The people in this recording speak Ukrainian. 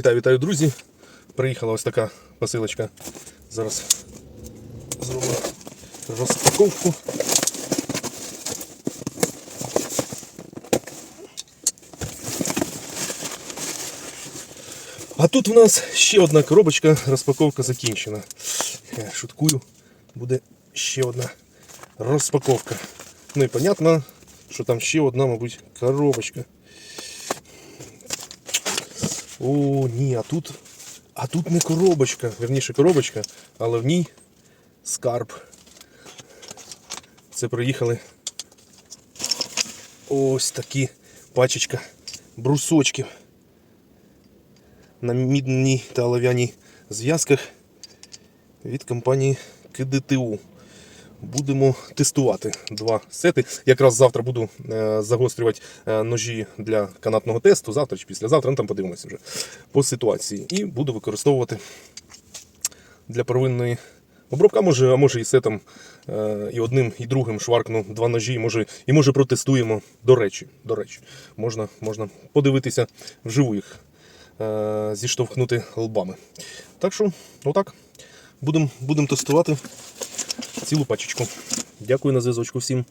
Вітаю, вітаю, друзі. Приїхала ось така посилочка. Зараз зробимо розпаковку. А тут у нас ще одна коробочка, розпаковка закінчена. Шуткую, буде ще одна розпаковка. Ну і понятно, що там ще одна, мабуть, коробочка. О, ні, а тут. А тут не коробочка, верніше коробочка, але в ній скарб. Це приїхали ось такі пачечка брусочків на мідній та олов'яній зв'язках від компанії КДТУ. Будемо тестувати два сети. Якраз завтра буду е, загострювати е, ножі для канатного тесту. Завтра чи післязавтра, ну там подивимося вже по ситуації. І буду використовувати для первинної обробки. А може, а може і сетом е, і одним, і другим шваркну два ножі. Може, і може протестуємо. До речі, до речі, можна, можна подивитися вживу їх, зіштовхнути лбами. Так що, отак. Будемо будем тестувати цілу пачечку. Дякую на зв'язочку всім.